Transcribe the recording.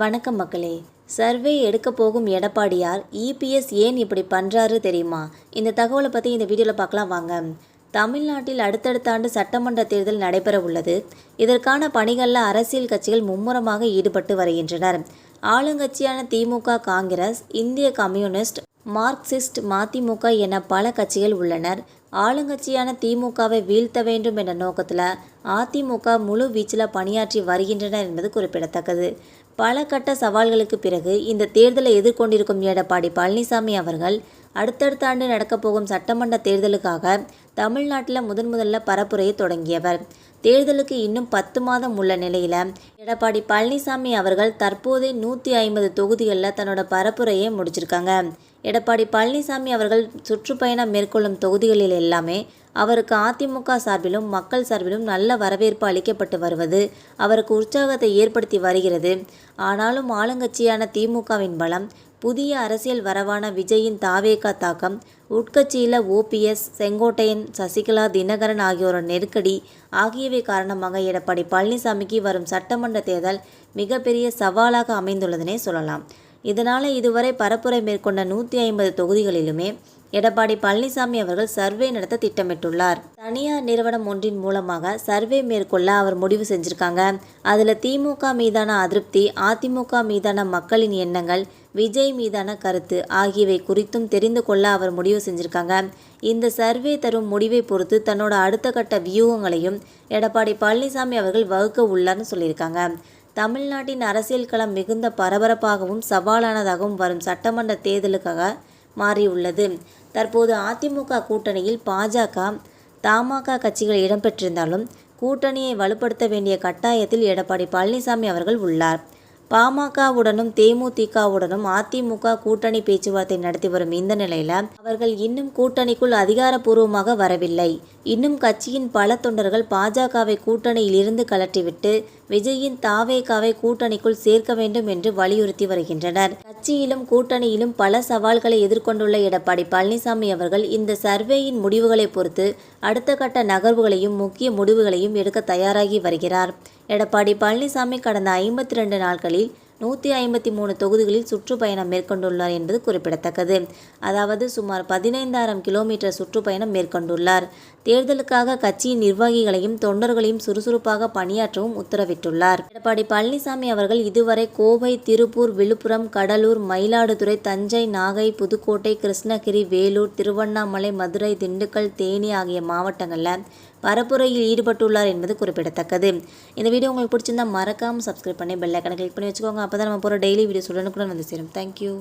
வணக்கம் மக்களே. சர்வே எடுக்க போகும் எடப்பாடியார் இபிஎஸ் ஏன் இப்படி பண்ணுறாரு தெரியுமா? இந்த தகவலை பற்றி இந்த வீடியோவில் பார்க்கலாம் வாங்க. தமிழ்நாட்டில் அடுத்தடுத்த ஆண்டு சட்டமன்ற தேர்தல் நடைபெற உள்ளது. இதற்கான பணிகளில் அரசியல் கட்சிகள் மும்முரமாக ஈடுபட்டு வருகின்றனர். ஆளுங்கட்சியான திமுக காங்கிரஸ் இந்திய கம்யூனிஸ்ட் மார்க்சிஸ்ட் மதிமுக என பல கட்சிகள் உள்ளனர். ஆளுங்கட்சியான திமுகவை வீழ்த்த வேண்டும் என்ற நோக்கத்தில் அதிமுக முழு வீச்சில் பணியாற்றி வருகின்றனர் என்பது குறிப்பிடத்தக்கது. பல கட்ட சவால்களுக்கு பிறகு இந்த தேர்தலை எதிர்கொண்டிருக்கும் எடப்பாடி பழனிசாமி அவர்கள் அடுத்தடுத்த ஆண்டு நடக்கப் போகும் சட்டமன்ற தேர்தலுக்காக தமிழ்நாட்டில் முதன் முதல்ல பரப்புரையை தொடங்கியவர். தேர்தலுக்கு இன்னும் பத்து மாதம் உள்ள நிலையில். எடப்பாடி பழனிசாமி அவர்கள் தற்போதே நூற்றி ஐம்பது தொகுதிகளில் தன்னோட பரப்புரையை முடிச்சிருக்காங்க. எடப்பாடி பழனிசாமி அவர்கள் சுற்றுப்பயணம் மேற்கொள்ளும் தொகுதிகளில் எல்லாமே அவருக்கு அதிமுக சார்பிலும் மக்கள் சார்பிலும் நல்ல வரவேற்பு அளிக்கப்பட்டு வருவது அவருக்கு உற்சாகத்தை ஏற்படுத்தி வருகிறது. ஆனாலும் ஆளுங்கட்சியான திமுகவின் பலம் புதிய அரசியல் வரவான விஜயின் தாவேகா தாக்கம் உட்கட்சியில் ஓபிஎஸ் செங்கோட்டையன் சசிகலா தினகரன் ஆகியோரின் நெருக்கடி ஆகியவை காரணமாக எடப்பாடி பழனிசாமிக்கு வரும் சட்டமன்ற தேர்தல் மிகப்பெரிய சவாலாக அமைந்துள்ளதனே சொல்லலாம். இதனால் இதுவரை பரப்புரை மேற்கொண்ட நூற்றி ஐம்பது தொகுதிகளிலுமே எடப்பாடி பழனிசாமி அவர்கள் சர்வே நடத்த திட்டமிட்டுள்ளார். தனியார் நிறுவனம் ஒன்றின் மூலமாக சர்வே மேற்கொள்ள அவர் முடிவு செஞ்சிருக்காங்க. அதில் திமுக மீதான அதிருப்தி அதிமுக மீதான மக்களின் எண்ணங்கள் விஜய் மீதான கருத்து ஆகியவை குறித்தும் தெரிந்து கொள்ள அவர் முடிவு செஞ்சிருக்காங்க. இந்த சர்வே தரும் முடிவை பொறுத்து தன்னோட அடுத்த கட்ட வியூகங்களையும் எடப்பாடி பழனிசாமி அவர்கள் வகுக்க உள்ளார்னு சொல்லியிருக்காங்க. தமிழ்நாட்டின் அரசியல் களம் மிகுந்த பரபரப்பாகவும் சவாலானதாகவும் வரும் சட்டமன்ற தேர்தலுக்காக மாறியுள்ளது. தற்போது அதிமுக கூட்டணியில் பாஜக தமாக கட்சிகள் இடம்பெற்றிருந்தாலும் கூட்டணியை வலுப்படுத்த வேண்டிய கட்டாயத்தில் எடப்பாடி பழனிசாமி அவர்கள் உள்ளார். பாமகவுடனும் தேமுதிகவுடனும் அதிமுக கூட்டணி பேச்சுவார்த்தை நடத்தி வரும் இந்த நிலையில அவர்கள் இன்னும் கூட்டணிக்குள் அதிகாரப்பூர்வமாக வரவில்லை. இன்னும் கட்சியின் பல தொண்டர்கள் பாஜகவை கூட்டணியில் இருந்து கலற்றிவிட்டு விஜயின் தாவேகாவை கூட்டணிக்குள் சேர்க்க வேண்டும் என்று வலியுறுத்தி வருகின்றனர். கட்சியிலும் கூட்டணியிலும் பல சவால்களை எதிர்கொண்டுள்ள எடப்பாடி பழனிசாமி அவர்கள் இந்த சர்வேயின் முடிவுகளை பொறுத்து அடுத்த கட்ட நகர்வுகளையும் முக்கிய முடிவுகளையும் எடுக்க தயாராகி வருகிறார். எடப்பாடி பழனிசாமி கடந்த ஐம்பத்தி ரெண்டு நாட்களில் நூற்றி ஐம்பத்தி மூணு தொகுதிகளில் சுற்றுப்பயணம் மேற்கொண்டுள்ளார் என்பது குறிப்பிடத்தக்கது. அதாவது சுமார் பதினைந்தாயிரம் கிலோமீட்டர் சுற்றுப்பயணம் மேற்கொண்டுள்ளார். தேர்தலுக்காக கட்சியின் நிர்வாகிகளையும் தொண்டர்களையும் சுறுசுறுப்பாக பணியாற்றவும் உத்தரவிட்டுள்ளார். எடப்பாடி பழனிசாமி அவர்கள் இதுவரை கோவை திருப்பூர் விழுப்புரம் கடலூர் மயிலாடுதுறை தஞ்சை நாகை புதுக்கோட்டை கிருஷ்ணகிரி வேலூர் திருவண்ணாமலை மதுரை திண்டுக்கல் தேனி ஆகிய மாவட்டங்களில் பரப்புரையில் ஈடுபட்டுள்ளார் என்பது குறிப்பிடத்தக்கது. இந்த வீடியோ உங்களுக்கு பிடிச்சிருந்தா மறக்காமல் சப்ஸ்கிரைப் பண்ணி பெல்லைக்கனை கிளிக் பண்ணி வச்சுக்கோங்க. அப்போ தான் நம்ம போகிற டெய்லி வீடியோஸ் உடனுக்குடன் வந்து சேரும் தேங்க்யூ